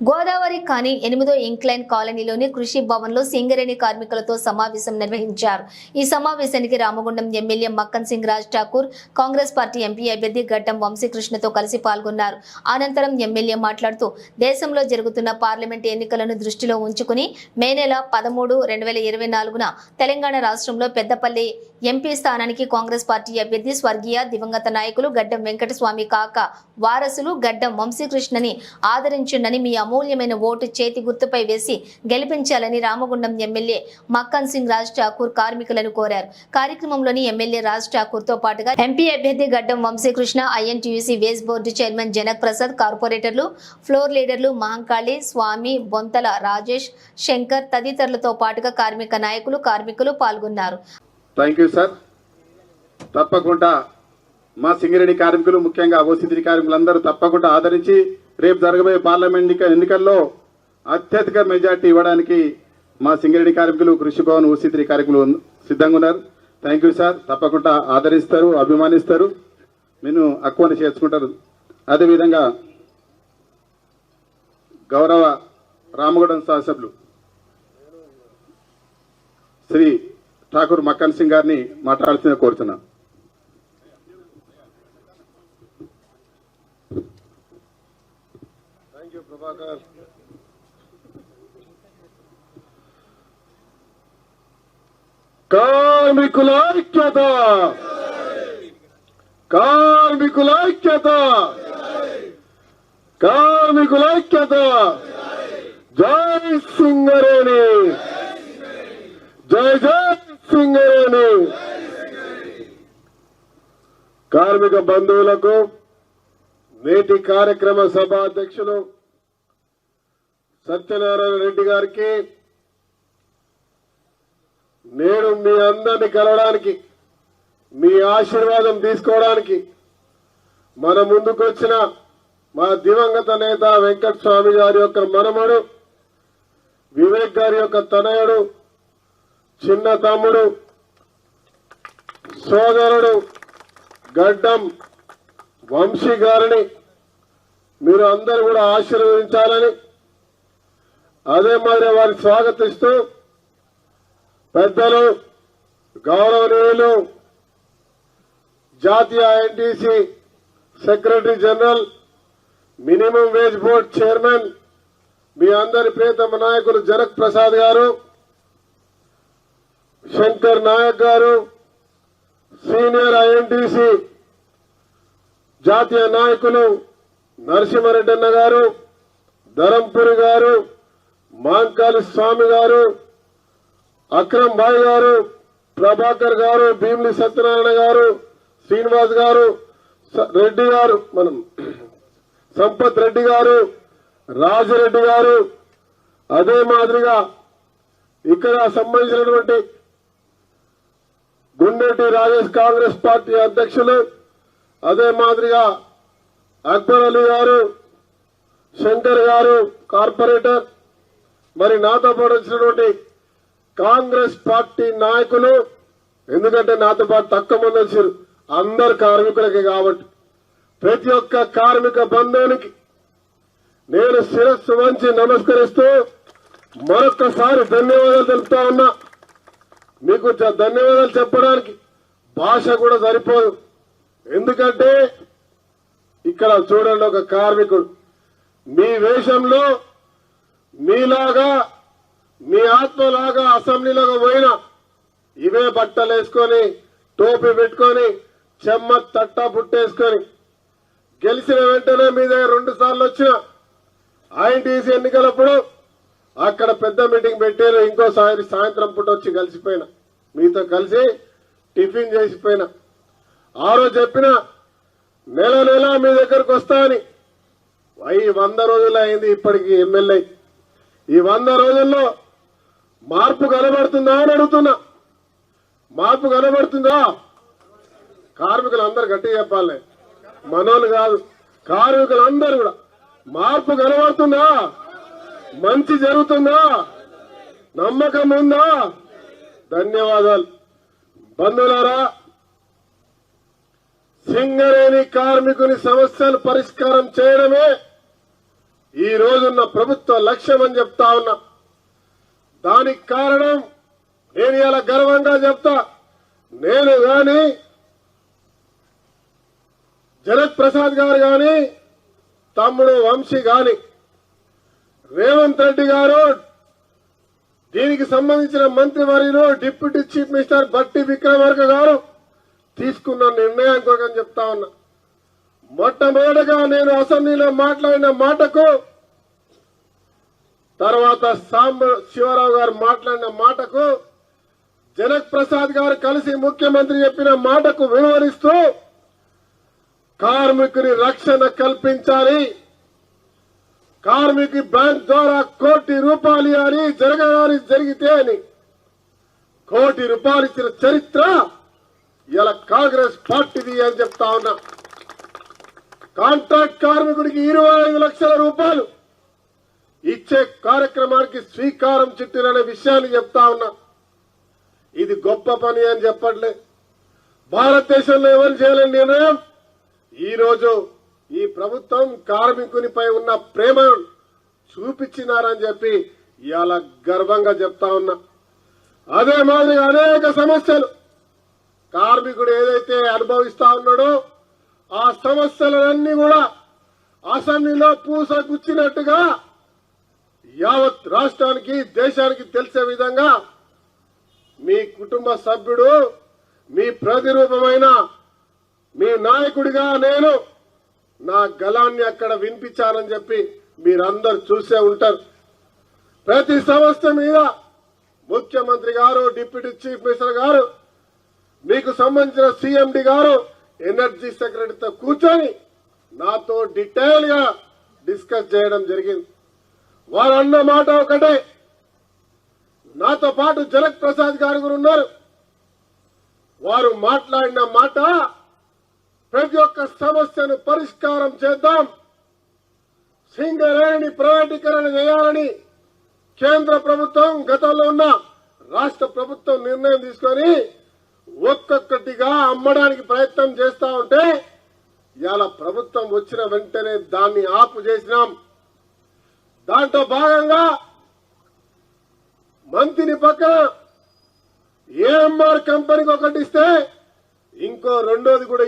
గోదావరి కానీ ఎనిమిదో ఇంక్లైన్ కాలనీలోని కృషి భవన్లో సింగరేణి కార్మికులతో సమావేశం నిర్వహించారు. ఈ సమావేశానికి Ramagundam MLA Makkan Singh Raj Thakur Congress party MP అభ్యర్థి గడ్డం వంశీకృష్ణతో కలిసి పాల్గొన్నారు. అనంతరం ఎమ్మెల్యే మాట్లాడుతూ దేశంలో జరుగుతున్న పార్లమెంట్ ఎన్నికలను దృష్టిలో ఉంచుకుని మే నెల పదమూడు రెండు వేల ఇరవై నాలుగున తెలంగాణ రాష్ట్రంలో పెద్దపల్లి ఎంపీ స్థానానికి కాంగ్రెస్ పార్టీ అభ్యర్థి స్వర్గీయ దివంగత నాయకులు గడ్డం వెంకటస్వామి కాక వారసులు గడ్డం వంశీకృష్ణని ఆదరించుండని మీ అమూల్యమైన ఓటు చేతి గుర్తుపై వేసి గెలిపించాలని రామగుండం ఎమ్మెల్యే మక్కన్ సింగ్ రాజ్ ఠాకూర్ కార్మికులను కోరారు. కార్యక్రమంలోని ఎమ్మెల్యే రాజ్ ఠాకూర్తో పాటుగా ఎంపీ అభ్యర్థి Gaddam Vamshikrishna INTUC wage board chairman Janak Prasad కార్పొరేటర్లు ఫ్లోర్ లీడర్లు మహంకాళి స్వామి బొంతల రాజేష్ శంకర్ తదితరులతో పాటుగా కార్మిక నాయకులు కార్మికులు పాల్గొన్నారు. తప్పకుండా మా సింగరేణి కార్మికులు ముఖ్యంగా ఓసిద్రి కార్మికులందరూ తప్పకుండా ఆదరించి రేపు జరగబోయే పార్లమెంట్ ఎన్నికల్లో అత్యధిక మెజార్టీ ఇవ్వడానికి మా సింగరేణి కార్మికులు కృషి భవన్ ఊసిత్రి కార్మికులు సిద్ధంగా ఉన్నారు. థ్యాంక్ యూ సార్ తప్పకుండా ఆదరిస్తారు అభిమానిస్తారు. నేను అక్కువని చేసుకుంటారు అదేవిధంగా గౌరవ రామగూడెం శాసభ్యులు శ్రీ ఠాకూర్ మక్కన్ సింగ్ గారిని మాట్లాడాల్సిన కోరుతున్నా కార్మికుల ఐక్యత! కార్మికుల ఐక్యత! కార్మికుల ఐక్యత! జై సింగరేణి! జై జై సింగరేణి! కార్మిక బంధువులకు నేటి కార్యక్రమ సభ అధ్యక్షులు సత్యనారాయణ రెడ్డి గారికి నేను మీ అందరిని కలవడానికి మీ ఆశీర్వాదం తీసుకోవడానికి మన ముందుకొచ్చిన మా దివంగత నేత వెంకట స్వామి గారి యొక్క మనమడు వివేక్ గారి యొక్క తనయుడు చిన్న తమ్ముడు సోదరుడు గడ్డం వంశీ గారిని మీరు అందరూ కూడా ఆశీర్వదించాలని అదే మాదిరి వారిని స్వాగతిస్తూ పెద్దలు గౌరవనీయులు జాతీయ NTC secretary general minimum wage board chairman మీ అందరి ప్రియతమ నాయకులు జనక్ ప్రసాద్ గారు శంకర్ నాయక్ గారు సీనియర్ ఐఎన్టీసీ జాతీయ నాయకులు నరసింహారెడ్డి అన్న గారు ధరంపురి గారు మాంకాలి స్వామి గారు అక్రమ్ భాయ్ గారు ప్రభాకర్ గారు భీమిలి సత్యనారాయణ గారు శ్రీనివాస్ గారు రెడ్డి గారు మనం సంపత్ రెడ్డి గారు రాజరెడ్డి గారు అదే మాదిరిగా ఇక్కడ సంబంధించినటువంటి గుండెటి రాజేష్ కాంగ్రెస్ పార్టీ అధ్యక్షులు అదే మాదిరిగా అక్బర్ అలీ గారు శంకర్ గారు కార్పొరేటర్ మరి నాతో పాటు వచ్చినటువంటి కాంగ్రెస్ పార్టీ నాయకులు ఎందుకంటే నాతో పాటు తక్కువ మంది వచ్చారు అందరు కార్మికులకి కాబట్టి. ప్రతి ఒక్క కార్మిక బంధానికి నేను శిరస్సు వంచి నమస్కరిస్తూ మరొక్కసారి ధన్యవాదాలు తెలుపుతా ఉన్నా. మీకు ధన్యవాదాలు చెప్పడానికి భాష కూడా సరిపోదు. ఎందుకంటే ఇక్కడ చూడండి ఒక కార్మికుడు. మీ వేషంలో మీలాగా మీ ఆత్మలాగా అసెంబ్లీలోకి పోయిన ఇవే బట్టలు వేసుకొని టోపీ పెట్టుకొని చెమ్మ తట్ట పుట్టేసుకొని గెలిచిన వెంటనే మీ దగ్గర రెండు సార్లు వచ్చిన ఐటీసీ ఎన్నికలప్పుడు అక్కడ పెద్ద మీటింగ్ పెట్టారు ఇంకోసారి సాయంత్రం పూట వచ్చి కలిసిపోయినా. మీతో కలిసి టిఫిన్ చేసిపోయినా. ఆ రోజు చెప్పిన నెల నెల మీ దగ్గరకు వస్తా అని వంద రోజులు అయింది ఇప్పటికి ఎమ్మెల్యే. ఈ వంద రోజుల్లో మార్పు కనబడుతుందా అని అడుగుతున్నా. మార్పు కనబడుతుందా? కార్మికులు గట్టి చెప్పాలి. మనోళ్ళు కాదు కార్మికులు అందరు కూడా. మార్పు కనబడుతుందా? మంచి జరుగుతుందా? నమ్మకం ఉందా? ధన్యవాదాలు. బంధువులారా సింగరేణి కార్మికుని సమస్యలు పరిష్కారం చేయడమే ఈ రోజున్న ప్రభుత్వ లక్ష్యం అని చెప్తా ఉన్నా. దానికి కారణం నేను ఇలా గర్వంగా చెప్తా. నేను గాని జనక్ ప్రసాద్ గారు గాని తమ్ముడు వంశీ గాని రేవంత్ రెడ్డి గారు దీనికి సంబంధించిన మంత్రివర్యులు డిప్యూటీ చీఫ్ మినిస్టర్ బట్టి విక్రమార్క గారు తీసుకున్న నిర్ణయం కొరకని చెప్తా ఉన్నా. మొట్టమొదటగా నేను అసెంబ్లీలో మాట్లాడిన మాటకు తర్వాత సాంబ శివరావు గారు మాట్లాడిన మాటకు జనక్ ప్రసాద్ గారు కలిసి ముఖ్యమంత్రి చెప్పిన మాటకు వివరిస్తూ కార్మికుని రక్షణ కల్పించాలి. కార్మికి బ్యాంక్ ద్వారా కోటి రూపాయలు ఇవ్వాలి జరగడానికి జరిగితే అని కోటి రూపాయలు ఇచ్చిన చరిత్ర ఇలా కాంగ్రెస్ పార్టీది అని చెప్తా ఉన్నా. కాంట్రాక్ట్ కార్మికుడికి ఇరవై ఐదు లక్షల రూపాయలు. ఇచ్చే కార్యక్రమానికి స్వీకారం చుట్టిననే విషయాన్ని చెప్తా ఉన్నా. ఇది గొప్ప పని అని చెప్పట్లే. భారతదేశంలో ఎవరు చేయలేని నిర్ణయం? ఈరోజు ఈ ప్రభుత్వం కార్మికునిపై ఉన్న ప్రేమ చూపించినారని చెప్పి ఇవాళ గర్వంగా చెప్తా ఉన్నా. అదే మాదిరిగా అనేక సమస్యలు. కార్మికుడు ఏదైతే అనుభవిస్తా ఉన్నాడో ఆ సమస్యలన్నీ కూడా అసెంబ్లీలో పూస గుచ్చినట్టుగా యావత్ రాష్ట్రానికి దేశానికి తెలిసే విధంగా మీ కుటుంబ సభ్యుడు మీ ప్రతిరూపమైన మీ నాయకుడిగా నేను నా గలాన్ని అక్కడ వినిపించానని చెప్పి మీరందరూ చూసే ఉంటారు. ప్రతి సంస్థ మీద ముఖ్యమంత్రి గారు డిప్యూటీ చీఫ్ మినిస్టర్ గారు మీకు సంబంధించిన సీఎండి గారు ఎనర్జీ సెక్రటరీతో కూర్చొని నాతో డీటెయిల్గా డిస్కస్ చేయడం జరిగింది. వారు అన్న మాట ఒకటే. నాతో పాటు జనక్ ప్రసాద్ గారు కూడా ఉన్నారు. వారు మాట్లాడిన మాట ప్రతి ఒక్క సమస్యను పరిష్కారం చేద్దాం. సింగరేణి ప్రైవేటీకరణ చేయాలని కేంద్ర ప్రభుత్వం గతంలో ఉన్న రాష్ట్ర ప్రభుత్వం నిర్ణయం తీసుకొని ఒక్కొక్కటిగా అమ్మడానికి ప్రయత్నం చేస్తా ఉంటే ఇవాళ ప్రభుత్వం వచ్చిన వెంటనే దాన్ని ఆపు చేసినాం. దాంట్లో భాగంగా మంత్రిని పక్కన ఏఎంఆర్ కంపెనీకి ఒకటి ఇస్తే ఇంకో రెండోది కూడా